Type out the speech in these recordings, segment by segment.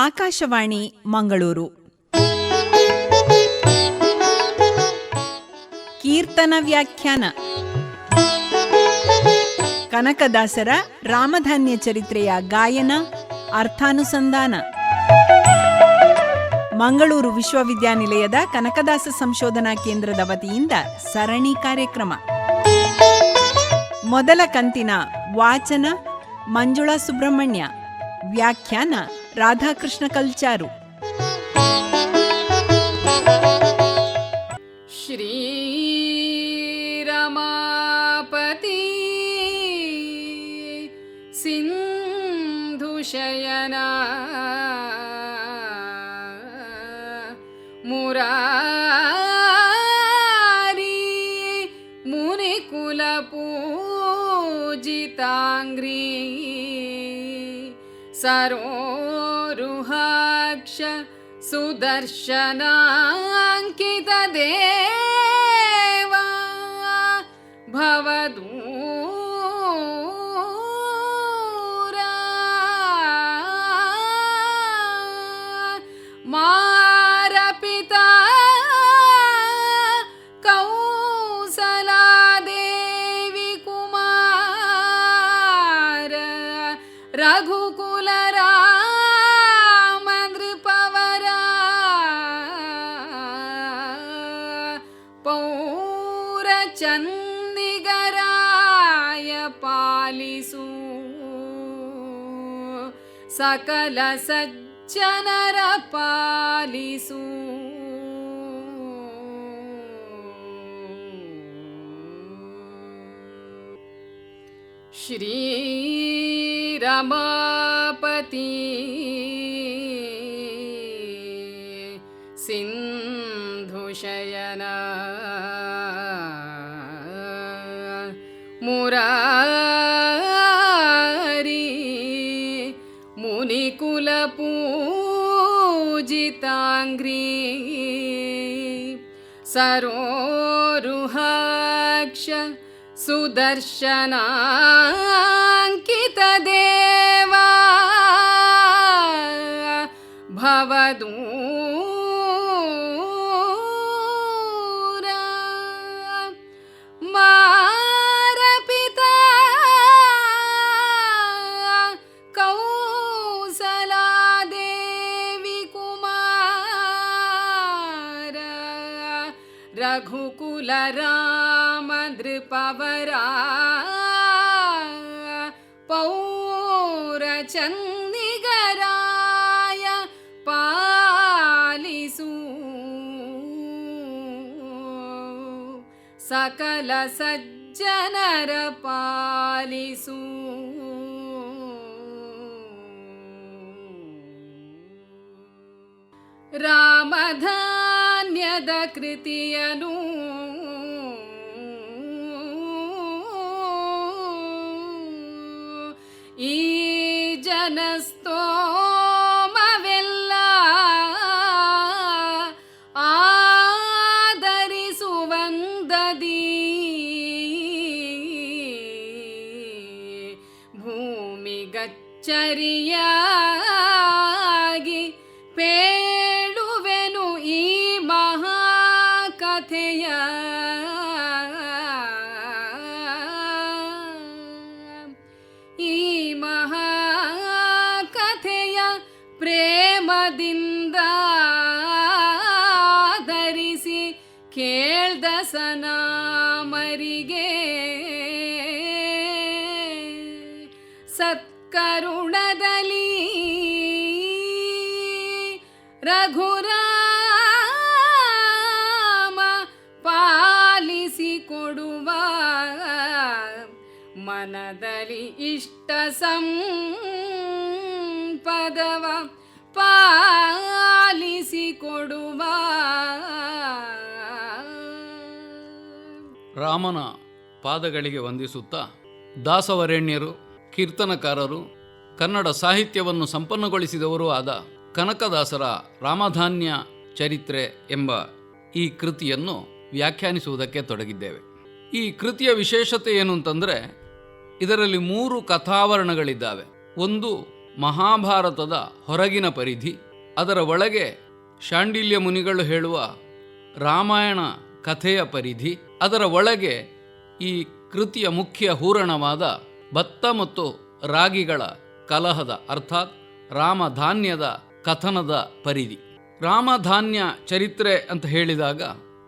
ಆಕಾಶವಾಣಿ ಮಂಗಳೂರು. ಕೀರ್ತನ ವ್ಯಾಖ್ಯಾನ. ಕನಕದಾಸರ ರಾಮಧಾನ್ಯ ಚರಿತ್ರೆಯ ಗಾಯನ, ಅರ್ಥಾನುಸಂಧಾನ. ಮಂಗಳೂರು ವಿಶ್ವವಿದ್ಯಾನಿಲಯದ ಕನಕದಾಸ ಸಂಶೋಧನಾ ಕೇಂದ್ರದ ವತಿಯಿಂದ ಸರಣಿ ಕಾರ್ಯಕ್ರಮ. ಮೊದಲ ಕಂತಿನ ವಾಚನ ಮಂಜುಳಾ ಸುಬ್ರಹ್ಮಣ್ಯ. ವ್ಯಾಖ್ಯಾನ రాధాకృష్ణ కలిచారు శ్రీరమాపతి సింధుశయనా మురా मुनिकुलपूजिताङ्ग्री सरोरुहाक्ष सुदर्शनाङ्कितदेवा भवदूरा सकल सज्जनर पालिसु श्रीरमापति सिन्धुशयना मुनिकुलपूजिताङ्घ्री सरोरुहाक्ष सुदर्शनाङ्कितदेवा भवदूरा ಕುಲ ರಾಮ ನೃಪವರ ಪೌರ ಚಂದಿಗರಾಯ ಪಾಲಿಸು. ಸಕಲ ಸಜ್ಜನರ ಪಾಲಿಸು. ರಾಮಧಾನ್ಯದ ಕೃತಿಯನು ಭೂಮಿಗಚ್ಚರಿಯಾಗಿ ಪೇಳುವೆನು ಈ ಮಹಾಕಥೆಯ. ಈ ಮಹಾಕಥೆಯ ಪ್ರೇಮದಿಂದ ಧರಿಸಿ ಕೇಳ್ದ ಮನದಲ್ಲಿ ಇಷ್ಟ ಸಂಪದವ ಪಾಲಿಸಿಕೊಡುವ ರಾಮನ ಪಾದಗಳಿಗೆ ವಂದಿಸುತ್ತಾ ದಾಸವರೆಣ್ಯರು, ಕೀರ್ತನಕಾರರು, ಕನ್ನಡ ಸಾಹಿತ್ಯವನ್ನು ಸಂಪನ್ನಗೊಳಿಸಿದವರೂ ಆದ ಕನಕದಾಸರ ರಾಮಧಾನ್ಯ ಚರಿತ್ರೆ ಎಂಬ ಈ ಕೃತಿಯನ್ನು ವ್ಯಾಖ್ಯಾನಿಸುವುದಕ್ಕೆ ತೊಡಗಿದ್ದೇವೆ. ಈ ಕೃತಿಯ ವಿಶೇಷತೆ ಏನು ಅಂತಂದರೆ ಇದರಲ್ಲಿ ಮೂರು ಕಥಾವರಣಗಳಿದ್ದಾವೆ. ಒಂದು ಮಹಾಭಾರತದ ಹೊರಗಿನ ಪರಿಧಿ, ಅದರ ಒಳಗೆ ಶಾಂಡಿಲ್ಯ ಮುನಿಗಳು ಹೇಳುವ ರಾಮಾಯಣ ಕಥೆಯ ಪರಿಧಿ, ಅದರ ಒಳಗೆ ಈ ಕೃತಿಯ ಮುಖ್ಯ ಹೂರಣವಾದ ಭತ್ತ ಮತ್ತು ರಾಗಿಗಳ ಕಲಹದ, ಅರ್ಥಾತ್ ರಾಮಧಾನ್ಯದ ಕಥನದ ಪರಿಧಿ. ರಾಮಧಾನ್ಯ ಚರಿತ್ರೆ ಅಂತ ಹೇಳಿದಾಗ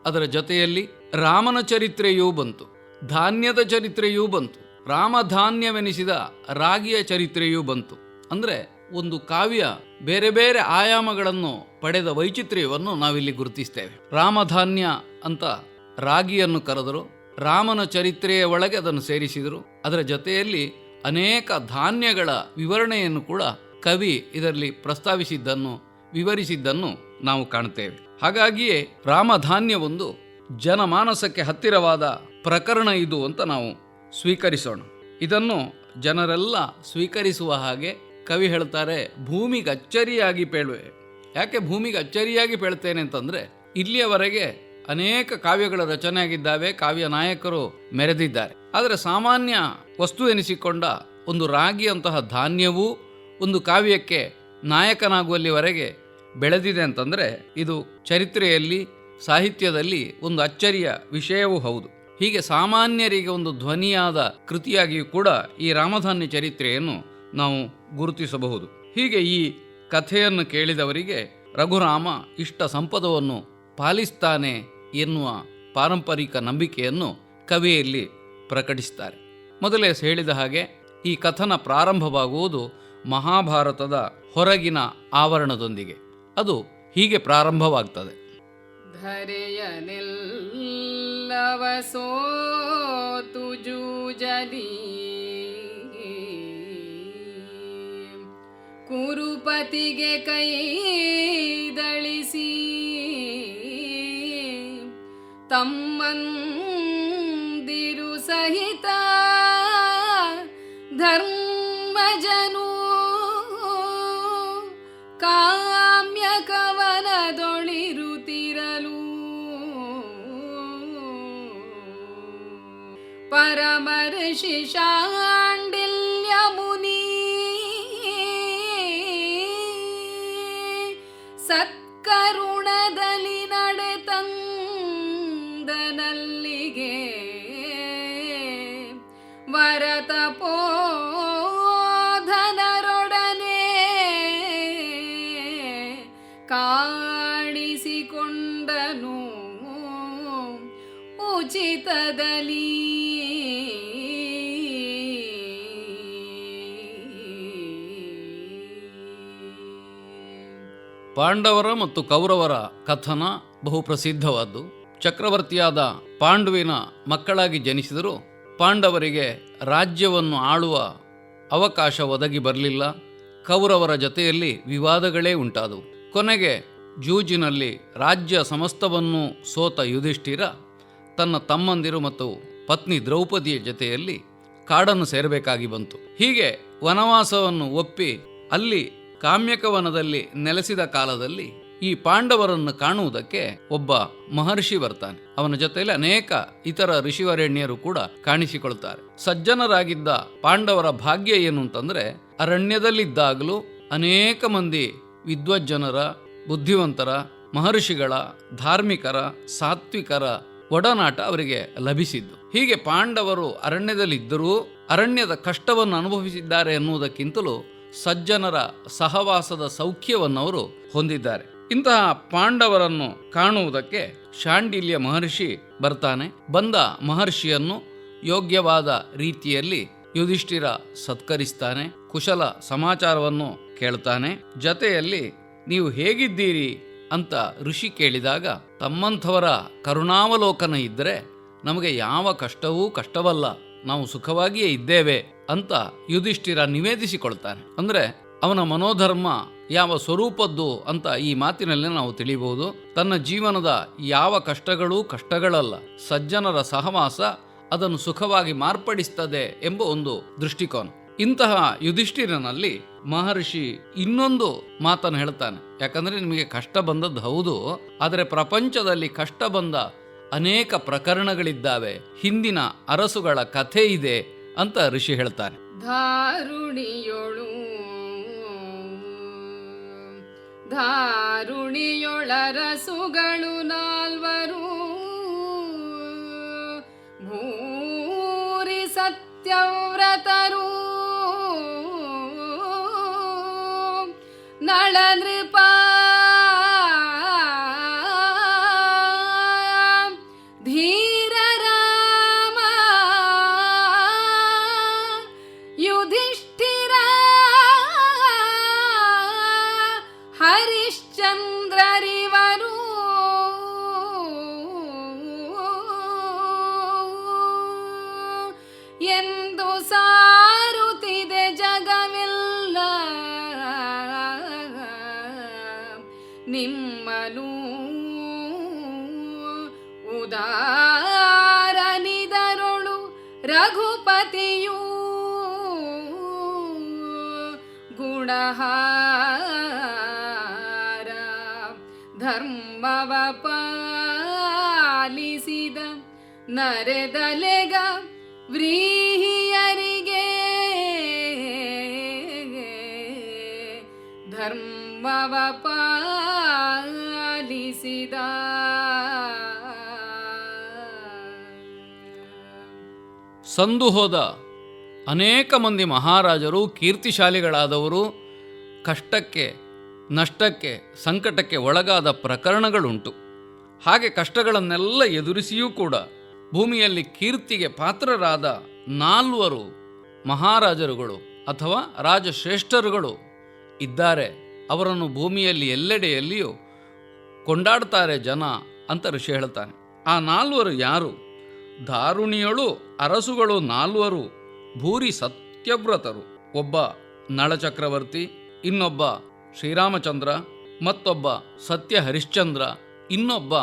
ಅದರ ಜೊತೆಯಲ್ಲಿ ರಾಮನ ಚರಿತ್ರೆಯೂ ಬಂತು, ಧಾನ್ಯದ ಚರಿತ್ರೆಯೂ ಬಂತು. ರಾಮಧಾನ್ಯವೆನಿಸಿದ ರಾಗಿಯ ಚರಿತ್ರೆಯೂ ಬಂತು. ಅಂದರೆ ಒಂದು ಕಾವ್ಯ ಬೇರೆ ಬೇರೆ ಆಯಾಮಗಳನ್ನು ಪಡೆದ ವೈಚಿತ್ರ್ಯವನ್ನು ನಾವಿಲ್ಲಿ ಗುರುತಿಸ್ತೇವೆ. ರಾಮಧಾನ್ಯ ಅಂತ ರಾಗಿಯನ್ನು ಕರೆದರು, ರಾಮನ ಚರಿತ್ರೆಯ ಒಳಗೆ ಅದನ್ನು ಸೇರಿಸಿದರು, ಅದರ ಜೊತೆಯಲ್ಲಿ ಅನೇಕ ಧಾನ್ಯಗಳ ವಿವರಣೆಯನ್ನು ಕೂಡ ಕವಿ ಇದರಲ್ಲಿ ಪ್ರಸ್ತಾವಿಸಿದ್ದನ್ನು, ವಿವರಿಸಿದ್ದನ್ನು ನಾವು ಕಾಣುತ್ತೇವೆ. ಹಾಗಾಗಿಯೇ ರಾಮಧಾನ್ಯವೊಂದು ಜನಮಾನಸಕ್ಕೆ ಹತ್ತಿರವಾದ ಪ್ರಕರಣ ಇದು ಅಂತ ನಾವು ಸ್ವೀಕರಿಸೋಣ. ಇದನ್ನು ಜನರೆಲ್ಲ ಸ್ವೀಕರಿಸುವ ಹಾಗೆ ಕವಿ ಹೇಳ್ತಾರೆ ಭೂಮಿಗೆ ಅಚ್ಚರಿಯಾಗಿ ಪೇಳುವೆ. ಯಾಕೆ ಭೂಮಿಗೆ ಅಚ್ಚರಿಯಾಗಿ ಪೇಳ್ತೇನೆ ಅಂತಂದರೆ, ಇಲ್ಲಿಯವರೆಗೆ ಅನೇಕ ಕಾವ್ಯಗಳ ರಚನೆ ಆಗಿದ್ದಾವೆ ಕಾವ್ಯ ನಾಯಕರು ಮೆರೆದಿದ್ದಾರೆ. ಆದರೆ ಸಾಮಾನ್ಯ ವಸ್ತು ಎನಿಸಿಕೊಂಡ ಒಂದು ರಾಗಿಯಂತಹ ಧಾನ್ಯವೂ ಒಂದು ಕಾವ್ಯಕ್ಕೆ ನಾಯಕನಾಗುವಲ್ಲಿವರೆಗೆ ಬೆಳೆದಿದೆ ಅಂತಂದರೆ, ಇದು ಚರಿತ್ರೆಯಲ್ಲಿ, ಸಾಹಿತ್ಯದಲ್ಲಿ ಒಂದು ಅಚ್ಚರಿಯ ವಿಷಯವೂ ಹೌದು. ಹೀಗೆ ಸಾಮಾನ್ಯರಿಗೆ ಒಂದು ಧ್ವನಿಯಾದ ಕೃತಿಯಾಗಿಯೂ ಕೂಡ ಈ ರಾಮಧಾನ್ಯ ಚರಿತ್ರೆಯನ್ನು ನಾವು ಗುರುತಿಸಬಹುದು. ಹೀಗೆ ಈ ಕಥೆಯನ್ನು ಕೇಳಿದವರಿಗೆ ರಘುರಾಮ ಇಷ್ಟ ಸಂಪದವನ್ನು ಪಾಲಿಸ್ತಾನೆ ಎನ್ನುವ ಪಾರಂಪರಿಕ ನಂಬಿಕೆಯನ್ನು ಕವಿಯಲ್ಲಿ ಪ್ರಕಟಿಸ್ತಾರೆ. ಮೊದಲೇ ಹೇಳಿದ ಹಾಗೆ ಈ ಕಥನ ಪ್ರಾರಂಭವಾಗುವುದು ಮಹಾಭಾರತದ ಹೊರಗಿನ ಆವರಣದೊಂದಿಗೆ. ಅದು ಹೀಗೆ ಪ್ರಾರಂಭವಾಗ್ತದೆ. ಧರೆಯನೆಲ್ಲವ ಸೋತು ಜೂಜಲಿ. ಕುರುಪತಿಗೆ ಕೈದಳಿಸಿ ತಮ್ಮಂದಿರು ಸಹಿತ ಧರ್ಮಜನು ಕಾಮ್ಯ பரமர்ஷிஷா ಪಾಂಡವರ ಮತ್ತು ಕೌರವರ ಕಥನ ಬಹು ಪ್ರಸಿದ್ಧವಾದ್ದು ಚಕ್ರವರ್ತಿಯಾದ ಪಾಂಡುವಿನ ಮಕ್ಕಳಾಗಿ ಜನಿಸಿದರೂ ಪಾಂಡವರಿಗೆ ರಾಜ್ಯವನ್ನು ಆಳುವ ಅವಕಾಶ ಒದಗಿ ಬರಲಿಲ್ಲ. ಕೌರವರ ಜೊತೆಯಲ್ಲಿ ವಿವಾದಗಳೇ ಉಂಟಾದವು. ಕೊನೆಗೆ ಜೂಜಿನಲ್ಲಿ ರಾಜ್ಯ ಸಮಸ್ತವನ್ನು ಸೋತ ಯುಧಿಷ್ಠಿರ ತನ್ನ ತಮ್ಮಂದಿರು ಮತ್ತು ಪತ್ನಿ ದ್ರೌಪದಿಯ ಜೊತೆಯಲ್ಲಿ ಕಾಡನ್ನು ಸೇರಬೇಕಾಗಿ ಬಂತು. ಹೀಗೆ ವನವಾಸವನ್ನು ಒಪ್ಪಿ ಅಲ್ಲಿ ಕಾಮ್ಯಕವನದಲ್ಲಿ ನೆಲೆಸಿದ ಕಾಲದಲ್ಲಿ ಈ ಪಾಂಡವರನ್ನು ಕಾಣುವುದಕ್ಕೆ ಒಬ್ಬ ಮಹರ್ಷಿ ಬರ್ತಾನೆ. ಅವನ ಜೊತೆಯಲ್ಲಿ ಅನೇಕ ಇತರ ಋಷಿವರೇಣ್ಯರು ಕೂಡ ಕಾಣಿಸಿಕೊಳ್ತಾರೆ. ಸಜ್ಜನರಾಗಿದ್ದ ಪಾಂಡವರ ಭಾಗ್ಯ ಏನು ಅಂತಂದ್ರೆ, ಅರಣ್ಯದಲ್ಲಿದ್ದಾಗಲೂ ಅನೇಕ ಮಂದಿ ವಿದ್ವಜ್ಜನರ, ಬುದ್ಧಿವಂತರ, ಮಹರ್ಷಿಗಳ, ಧಾರ್ಮಿಕರ, ಸಾತ್ವಿಕರ ಒಡನಾಟ ಅವರಿಗೆ ಲಭಿಸಿದ್ದು. ಹೀಗೆ ಪಾಂಡವರು ಅರಣ್ಯದಲ್ಲಿದ್ದರೂ ಅರಣ್ಯದ ಕಷ್ಟವನ್ನು ಅನುಭವಿಸಿದ್ದಾರೆ ಎನ್ನುವುದಕ್ಕಿಂತಲೂ ಸಜ್ಜನರ ಸಹವಾಸದ ಸೌಖ್ಯವನ್ನು ಅವರು ಹೊಂದಿದ್ದಾರೆ. ಇಂತಹ ಪಾಂಡವರನ್ನು ಕಾಣುವುದಕ್ಕೆ ಶಾಂಡಿಲ್ಯ ಮಹರ್ಷಿ ಬರ್ತಾನೆ. ಬಂದ ಮಹರ್ಷಿಯನ್ನು ಯೋಗ್ಯವಾದ ರೀತಿಯಲ್ಲಿ ಯುಧಿಷ್ಠಿರ ಸತ್ಕರಿಸ್ತಾನೆ. ಕುಶಲ ಸಮಾಚಾರವನ್ನು ಕೇಳ್ತಾನೆ. ಜತೆಯಲ್ಲಿ, ನೀವು ಹೇಗಿದ್ದೀರಿ? ಅಂತ ಋಷಿ ಕೇಳಿದಾಗ, ತಮ್ಮಂಥವರ ಕರುಣಾವಲೋಕನ ಇದ್ದರೆ ನಮಗೆ ಯಾವ ಕಷ್ಟವೂ ಕಷ್ಟವಲ್ಲ. ನಾವು ಸುಖವಾಗಿಯೇ ಇದ್ದೇವೆ. ಅಂತ ಯುಧಿಷ್ಠಿರ ನಿವೇದಿಸಿಕೊಳ್ತಾನೆ. ಅಂದರೆ ಅವನ ಮನೋಧರ್ಮ ಯಾವ ಸ್ವರೂಪದ್ದು ಅಂತ ಈ ಮಾತಿನಲ್ಲಿ ನಾವು ತಿಳಿಯಬಹುದು ತನ್ನ ಜೀವನದ ಯಾವ ಕಷ್ಟಗಳೂ ಕಷ್ಟಗಳಲ್ಲ. ಸಜ್ಜನರ ಸಹವಾಸ ಅದನ್ನು ಸುಖವಾಗಿ ಮಾರ್ಪಡಿಸ್ತದೆ ಎಂಬ ಒಂದು ದೃಷ್ಟಿಕೋನ. ಇಂತಹ ಯುಧಿಷ್ಠಿರನಲ್ಲಿ ಮಹರ್ಷಿ ಇನ್ನೊಂದು ಮಾತನ್ನು ಹೇಳ್ತಾನೆ. ಯಾಕಂದ್ರೆ ನಿಮಗೆ ಕಷ್ಟ ಬಂದದ್ದು ಹೌದು, ಆದರೆ ಪ್ರಪಂಚದಲ್ಲಿ ಕಷ್ಟ ಬಂದ ಅನೇಕ ಪ್ರಕರಣಗಳಿದ್ದಾವೆ. ಹಿಂದಿನ ಅರಸುಗಳ ಕಥೆ ಇದೆ. ಅಂತ ಋಷಿ ಹೇಳ್ತಾರೆ. ಧಾರುಣಿಯೊಳು ಧಾರುಣಿಯೊಳರಸುಗಳು ನಾಲ್ವರು ಭೂರಿ ಸತ್ಯವ್ರತರು ನಳನೃಪ ಎಂದು ಸಾರುತ್ತಿದೆ ಜಗವಿಲ್ಲ ನಿಮ್ಮನು ಉದಾರನಿದರುಳು ರಘುಪತಿಯೂ ಗುಣಹಾರ ಧರ್ಮವ ಪಾಲಿಸಿದ ನರೆದಲೆಗ ವ್ರೀಹಿಯರಿಗೆ ಧರ್ಮವ ಪಾಲಿಸಿದ. ಸಂದು ಹೋದ ಅನೇಕ ಮಂದಿ ಮಹಾರಾಜರು, ಕೀರ್ತಿಶಾಲಿಗಳಾದವರು, ಕಷ್ಟಕ್ಕೆ, ನಷ್ಟಕ್ಕೆ, ಸಂಕಟಕ್ಕೆ ಒಳಗಾದ ಪ್ರಕರಣಗಳುಂಟು. ಹಾಗೆ ಕಷ್ಟಗಳನ್ನೆಲ್ಲ ಎದುರಿಸಿಯೂ ಕೂಡ ಭೂಮಿಯಲ್ಲಿ ಕೀರ್ತಿಗೆ ಪಾತ್ರರಾದ ನಾಲ್ವರು ಮಹಾರಾಜರುಗಳು ಅಥವಾ ರಾಜಶ್ರೇಷ್ಠರುಗಳು ಇದ್ದಾರೆ. ಅವರನ್ನು ಭೂಮಿಯಲ್ಲಿ ಎಲ್ಲೆಡೆಯಲ್ಲಿಯೂ ಕೊಂಡಾಡ್ತಾರೆ ಜನ ಅಂತ ಋಷಿ ಹೇಳ್ತಾನೆ. ಆ ನಾಲ್ವರು ಯಾರು? ದಾರುಣಿಯಳು ಅರಸುಗಳು ನಾಲ್ವರು, ಭೂರಿ ಸತ್ಯವ್ರತರು. ಒಬ್ಬ ನಳಚಕ್ರವರ್ತಿ, ಇನ್ನೊಬ್ಬ ಶ್ರೀರಾಮಚಂದ್ರ, ಮತ್ತೊಬ್ಬ ಸತ್ಯ ಹರಿಶ್ಚಂದ್ರ ಇನ್ನೊಬ್ಬ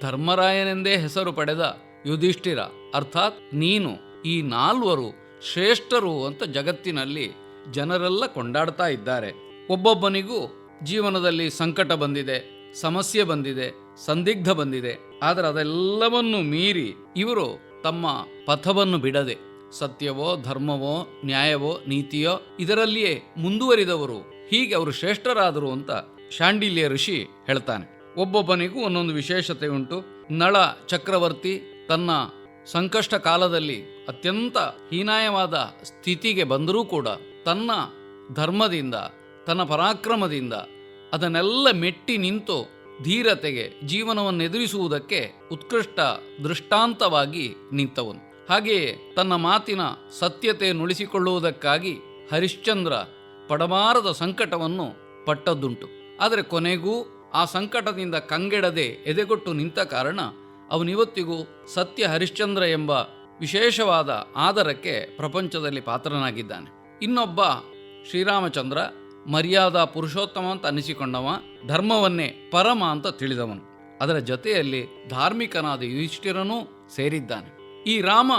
ಧರ್ಮರಾಯನೆಂದೇ ಹೆಸರು ಪಡೆದ ಯುಧಿಷ್ಠಿರ. ಅರ್ಥಾತ್ ನೀನು ಈ ನಾಲ್ವರು ಶ್ರೇಷ್ಠರು ಅಂತ ಜಗತ್ತಿನಲ್ಲಿ ಜನರೆಲ್ಲ ಕೊಂಡಾಡ್ತಾ ಇದ್ದಾರೆ. ಒಬ್ಬೊಬ್ಬನಿಗೂ ಜೀವನದಲ್ಲಿ ಸಂಕಟ ಬಂದಿದೆ, ಸಮಸ್ಯೆ ಬಂದಿದೆ, ಸಂದಿಗ್ಧ ಬಂದಿದೆ. ಆದರೆ ಅದೆಲ್ಲವನ್ನು ಮೀರಿ ಇವರು ತಮ್ಮ ಪಥವನ್ನು ಬಿಡದೆ ಸತ್ಯವೋ, ಧರ್ಮವೋ, ನ್ಯಾಯವೋ, ನೀತಿಯೋ ಇದರಲ್ಲಿಯೇ ಮುಂದುವರಿದವರು. ಹೀಗೆ ಅವರು ಶ್ರೇಷ್ಠರಾದರು ಅಂತ ಶಾಂಡಿಲ್ಯ ಋಷಿ ಹೇಳ್ತಾನೆ. ಒಬ್ಬೊಬ್ಬನಿಗೂ ಒಂದೊಂದು ವಿಶೇಷತೆ ಉಂಟು. ನಳ ಚಕ್ರವರ್ತಿ ತನ್ನ ಸಂಕಷ್ಟ ಕಾಲದಲ್ಲಿ ಅತ್ಯಂತ ಹೀನಾಯವಾದ ಸ್ಥಿತಿಗೆ ಬಂದರೂ ಕೂಡ ತನ್ನ ಧರ್ಮದಿಂದ, ತನ್ನ ಪರಾಕ್ರಮದಿಂದ ಅದನ್ನೆಲ್ಲ ಮೆಟ್ಟಿ ನಿಂತು ಧೀರತೆಗೆ ಜೀವನವನ್ನು ಎದುರಿಸುವುದಕ್ಕೆ ಉತ್ಕೃಷ್ಟ ದೃಷ್ಟಾಂತವಾಗಿ ನಿಂತವನು. ಹಾಗೆಯೇ ತನ್ನ ಮಾತಿನ ಸತ್ಯತೆಯನ್ನು ಉಳಿಸಿಕೊಳ್ಳುವುದಕ್ಕಾಗಿ ಹರಿಶ್ಚಂದ್ರ ಪಡಬಾರದ ಸಂಕಟವನ್ನು ಪಟ್ಟದ್ದುಂಟು. ಆದರೆ ಕೊನೆಗೂ ಆ ಸಂಕಟದಿಂದ ಕಂಗೆಡದೆ ಎದೆಗೊಟ್ಟು ನಿಂತ ಕಾರಣ ಅವನಿವತ್ತಿಗೂ ಸತ್ಯ ಹರಿಶ್ಚಂದ್ರ ಎಂಬ ವಿಶೇಷವಾದ ಆದರಕ್ಕೆ ಪ್ರಪಂಚದಲ್ಲಿ ಪಾತ್ರನಾಗಿದ್ದಾನೆ. ಇನ್ನೊಬ್ಬ ಶ್ರೀರಾಮಚಂದ್ರ ಮರ್ಯಾದಾ ಪುರುಷೋತ್ತಮ ಅಂತ ಅನಿಸಿಕೊಂಡವ ಧರ್ಮವನ್ನೇ ಪರಮ ಅಂತ ತಿಳಿದವನು. ಅದರ ಜೊತೆಯಲ್ಲಿ ಧಾರ್ಮಿಕನಾದ ಯುಧಿಷ್ಠಿರನೂ ಸೇರಿದ್ದಾನೆ. ಈ ರಾಮ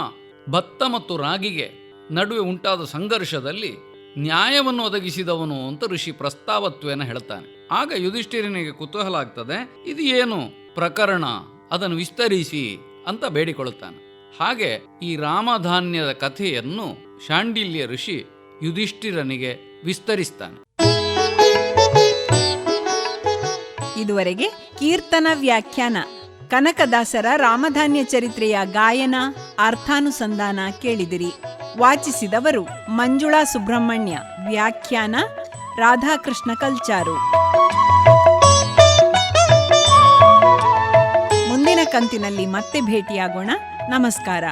ಭತ್ತ ಮತ್ತು ರಾಗಿಗೆ ನಡುವೆ ಉಂಟಾದ ಸಂಘರ್ಷದಲ್ಲಿ ನ್ಯಾಯವನ್ನು ಒದಗಿಸಿದವನು ಅಂತ ಋಷಿ ಪ್ರಸ್ತಾವತ್ವೇನ ಹೇಳ್ತಾನೆ. ಆಗ ಯುಧಿಷ್ಠಿರನಿಗೆ ಕುತೂಹಲ ಆಗ್ತದೆ, ಇದು ಏನು ಪ್ರಕರಣ? ಅದನ್ನು ವಿಸ್ತರಿಸಿ ಅಂತ ಬೇಡಿಕೊಳ್ಳುತ್ತಾನೆ. ಹಾಗೆ ಈ ರಾಮಧಾನ್ಯದ ಕಥೆಯನ್ನು ಶಾಂಡಿಲ್ಯ ಋಷಿ ಯುಧಿಷ್ಠಿರನಿಗೆ ವಿಸ್ತರಿಸ್ತಾನೆ. ಇದುವರೆಗೆ ಕೀರ್ತನ ವ್ಯಾಖ್ಯಾನ, ಕನಕದಾಸರ ರಾಮಧಾನ್ಯ ಚರಿತ್ರೆಯ ಗಾಯನ, ಅರ್ಥಾನುಸಂಧಾನ ಕೇಳಿದಿರಿ. ವಾಚಿಸಿದವರು ಮಂಜುಳಾ ಸುಬ್ರಹ್ಮಣ್ಯ. ವ್ಯಾಖ್ಯಾನ, ರಾಧಾಕೃಷ್ಣ ಕಲ್ಚಾರು. ಕಂತಿನಲ್ಲಿ ಮತ್ತೆ ಭೇಟಿಯಾಗೋಣ. ನಮಸ್ಕಾರ.